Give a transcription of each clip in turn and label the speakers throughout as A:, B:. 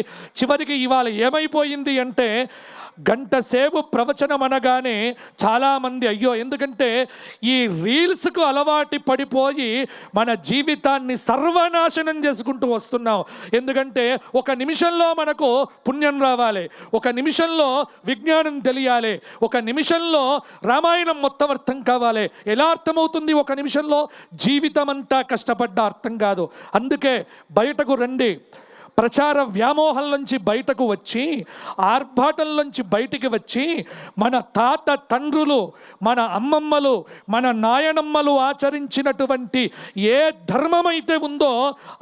A: చివరికి ఇవాళ ఏమైపోయింది అంటే గంట సేపు ప్రవచనం అనగానే చాలామంది అయ్యో ఎందుకంటే ఈ రీల్స్కు అలవాటు పడిపోయి మన జీవితాన్ని సర్వనాశనం చేసుకుంటూ వస్తున్నాం. ఎందుకంటే ఒక నిమిషంలో మనకు పుణ్యం రావాలి ఒక నిమిషంలో విజ్ఞానం తెలియాలి ఒక నిమిషంలో రామాయణం మొత్తం అర్థం కావాలి. ఎలా అర్థమవుతుంది ఒక నిమిషంలో? జీవితం అంతా కష్టపడ్డ అర్థం కాదు. అందుకే బయటకు రండి. ప్రచార వ్యామోహం నుంచి బయటకు వచ్చి ఆర్భాటంలోంచి బయటికి వచ్చి మన తాత తండ్రులు మన అమ్మమ్మలు మన నాయనమ్మలు ఆచరించినటువంటి ఏ ధర్మమైతే ఉందో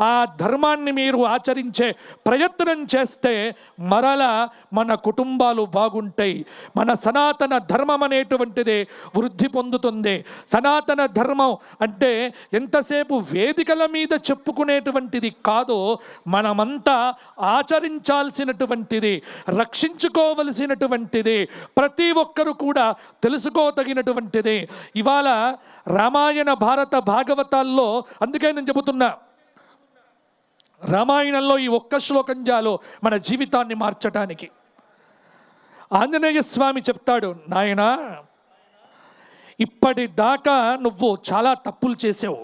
A: ఆ ధర్మాన్ని మీరు ఆచరించే ప్రయత్నం చేస్తే మరల మన కుటుంబాలు బాగుంటాయి. మన సనాతన ధర్మం అనేటువంటిది వృద్ధి పొందుతుంది. సనాతన ధర్మం అంటే ఎంతసేపు వేదికల మీద చెప్పుకునేటువంటిది కాదు మనమంతా ఆచరించాల్సినటువంటిది రక్షించుకోవలసినటువంటిది ప్రతి ఒక్కరు కూడా తెలుసుకోదగినటువంటిది. ఇవాళ రామాయణ భారత భాగవతాల్లో అందుకే నేను చెబుతున్నా రామాయణంలో ఈ ఒక్క శ్లోకం జాలో మన జీవితాన్ని మార్చటానికి. ఆంజనేయ స్వామి చెప్తాడు నాయనా ఇప్పటిదాకా నువ్వు చాలా తప్పులు చేసావు.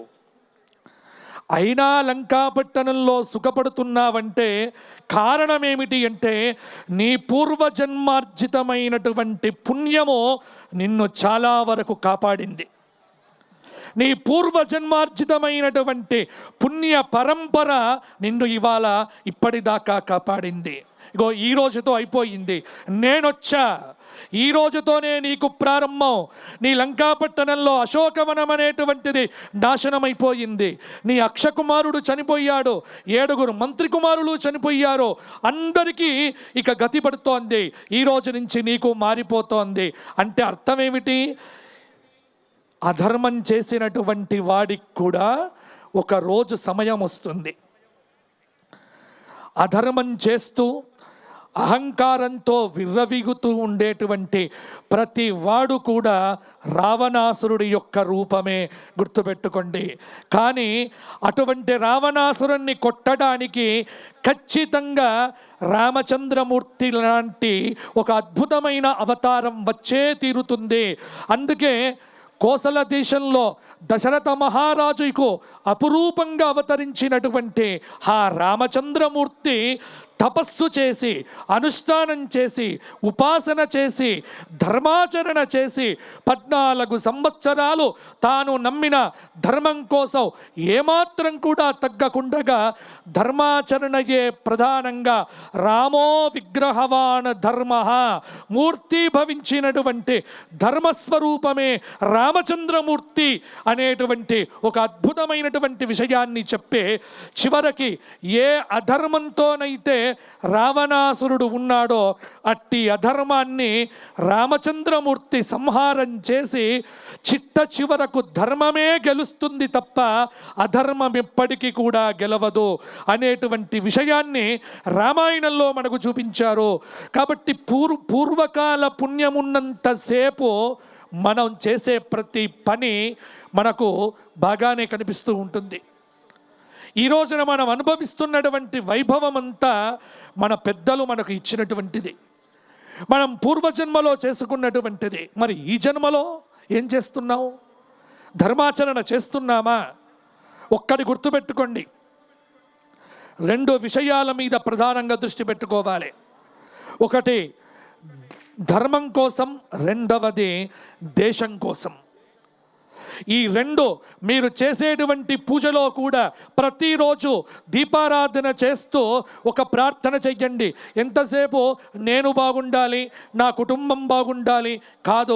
A: అయినా లంకాపట్టణంలో సుఖపడుతున్నావంటే కారణమేమిటి అంటే నీ పూర్వజన్మార్జితమైనటువంటి పుణ్యము నిన్ను చాలా వరకు కాపాడింది. నీ పూర్వజన్మార్జితమైనటువంటి పుణ్య పరంపర నిన్ను ఇవాళ ఇప్పటిదాకా కాపాడింది. ఇగో ఈ రోజుతో అయిపోయింది. నేనొచ్చా? ఈ రోజుతోనే నీకు ప్రారంభం. నీ లంకాపట్టణంలో అశోకవనం అనేటువంటిది నాశనమైపోయింది. నీ అక్షకుమారుడు చనిపోయాడు ఏడుగురు మంత్రి కుమారులు చనిపోయారు. అందరికీ ఇక గతి పడుతోంది ఈ రోజు నుంచి నీకు మారిపోతోంది. అంటే అర్థమేమిటి? అధర్మం చేసినటువంటి వాడికి కూడా ఒక రోజు సమయం వస్తుంది. అధర్మం చేస్తూ అహంకారంతో విర్రవిగుతూ ఉండేటువంటి ప్రతి వాడు కూడా రావణాసురుడి యొక్క రూపమే గుర్తుపెట్టుకోండి. కానీ అటువంటి రావణాసురుణ్ణి కొట్టడానికి ఖచ్చితంగా రామచంద్రమూర్తి లాంటి ఒక అద్భుతమైన అవతారం వచ్చే తీరుతుంది. అందుకే కోసల దేశంలో దశరథ మహారాజుకు అపురూపంగా అవతరించినటువంటి ఆ రామచంద్రమూర్తి తపస్సు చేసి అనుష్ఠానం చేసి ఉపాసన చేసి ధర్మాచరణ చేసి పద్నాలుగు సంవత్సరాలు తాను నమ్మిన ధర్మం కోసం ఏమాత్రం కూడా తగ్గకుండగా ధర్మాచరణయే ప్రధానంగా రామో విగ్రహవాన్ ధర్మ మూర్తి భవించినటువంటి ధర్మస్వరూపమే రా రామచంద్రమూర్తి అనేటువంటి ఒక అద్భుతమైనటువంటి విషయాన్ని చెప్పే చివరికి ఏ అధర్మంతోనైతే రావణాసురుడు ఉన్నాడో అట్టి అధర్మాన్ని రామచంద్రమూర్తి సంహారం చేసి చిట్ట చివరకు ధర్మమే గెలుస్తుంది తప్ప అధర్మం ఎప్పటికీ కూడా గెలవదు అనేటువంటి విషయాన్ని రామాయణంలో మనకు చూపించారు. కాబట్టి పూర్ పూర్వకాల పుణ్యమున్నంతసేపు మనం చేసే ప్రతి పని మనకు బాగానే కనిపిస్తూ ఉంటుంది. ఈ రోజున మనం అనుభవిస్తున్నటువంటి వైభవం అంతా మన పెద్దలు మనకు ఇచ్చినటువంటిది. మనం పూర్వజన్మలో చేసుకున్నటువంటిది. మరి ఈ జన్మలో ఏం చేస్తున్నావు? ధర్మాచరణ చేస్తున్నామా? ఒక్కటి గుర్తుపెట్టుకోండి. రెండు విషయాల మీద ప్రధానంగా దృష్టి పెట్టుకోవాలి. ఒకటి ధర్మం కోసం రెండవది దేశం కోసం. ఈ రెండు మీరు చేసేటువంటి పూజలో కూడా ప్రతిరోజు దీపారాధన చేస్తూ ఒక ప్రార్థన చెయ్యండి. ఎంతసేపు నేను బాగుండాలి నా కుటుంబం బాగుండాలి కాదు.